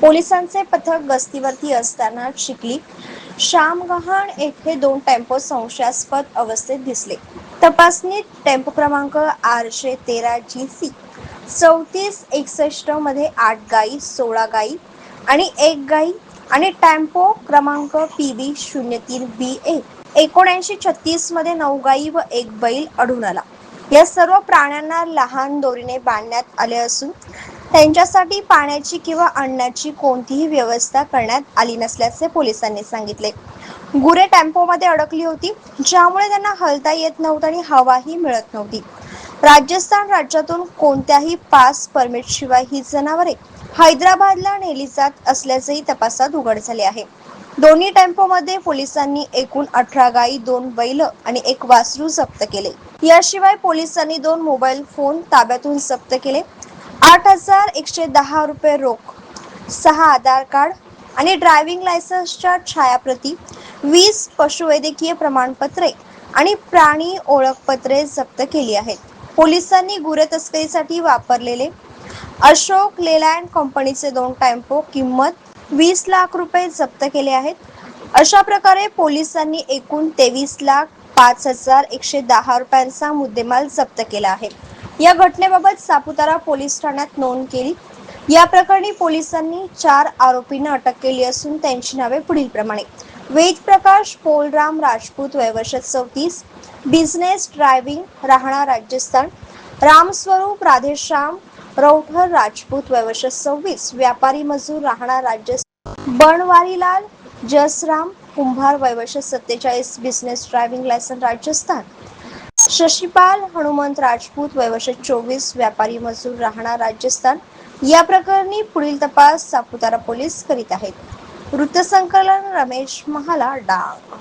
पोलिसांचे पथक गस्तीवरती असताना शिकली. श्यामगहाण येथे दोन टेम्पो संशयास्पद अवस्थेत दिसले. तपासणीत टेम्पो क्रमांक आठशे तेरा जी सी चौतीस एकसष्टमध्ये आठ गाई सोळा गाई आणि एक गाई आणि टेम्पो क्रमांक पी बी शून्य तीन बी ए एकोणऐंशी छत्तीसमध्ये नऊ गाई व एक बैल आढळून आला. या सर्व प्राण्यांना लहान दोरीने बांधण्यात आले असून त्यांच्यासाठी पाण्याची किंवा अन्नाची कोणतीही व्यवस्था करण्यात आली नसल्याचे पोलिसांनी सांगितले. गुरे टेम्पोमध्ये अडकली होती ज्यामुळे त्यांना हलता येत नव्हतं आणि हवाही मिळत नव्हती. राजस्थान राज्यातून कोणत्याही पास परमिट शिवाय ही जनावरे हैदराबादला नेली जात असल्याचेही तपासात उघड झाले आहे. दोन्ही टेम्पोमध्ये पोलिसांनी एकूण अठरा गायी दोन बैल आणि एक वासरू जप्त केले. याशिवाय पोलिसांनी दोन मोबाईल फोन ताब्यातून जप्त केले. आठ हजार एकशे दहा रुपये रोख सहा आधार कार्ड आणि ड्रायव्हिंग लायसन्सच्या छायाप्रती वीस पशुवैद्यकीय प्रमाणपत्रे आणि प्राणी ओळखपत्रे जप्त केली आहेत. पोलिसांनी गुरे तस्करीसाठी वापरलेले अशोक लेलँड कंपनीचे दोन टेम्पो किंमत वीस लाख रुपये जप्त केले आहेत. अशा प्रकारे पोलिसांनी एकूण तेवीस लाख पाच हजार एकशे दहा रुपयांचा मुद्देमाल जप्त केला आहे. या घटनेबाबत सापुतारा पोलीस ठाण्यात नोंद केली. या प्रकरणी पोलिसांनी चार आरोपींना अटक केली असून त्यांची नावे पुढील प्रमाणे. वेद प्रकाश पोलराम राजपूत वयवर्ष चौतीस बिझनेस ड्रायव्हिंग राहणार राजस्थान रामस्वरूप राधेश्याम रौठर राजपूत वयवर्ष सव्वीस व्यापारी मजूर राहणार राजस्थान बनवारीलाल जसराम कुंभार वयवर्ष सत्तेचाळीस business driving licence Rajasthan Shashipal Hanumant Rajput वयवर्ष चोवीस व्यापारी मजूर राहणार राजस्थान या प्रकरणी पुढील तपास सापुतारा पोलीस करीत आहेत. वृत्तसंकलन रमेश महाला डांग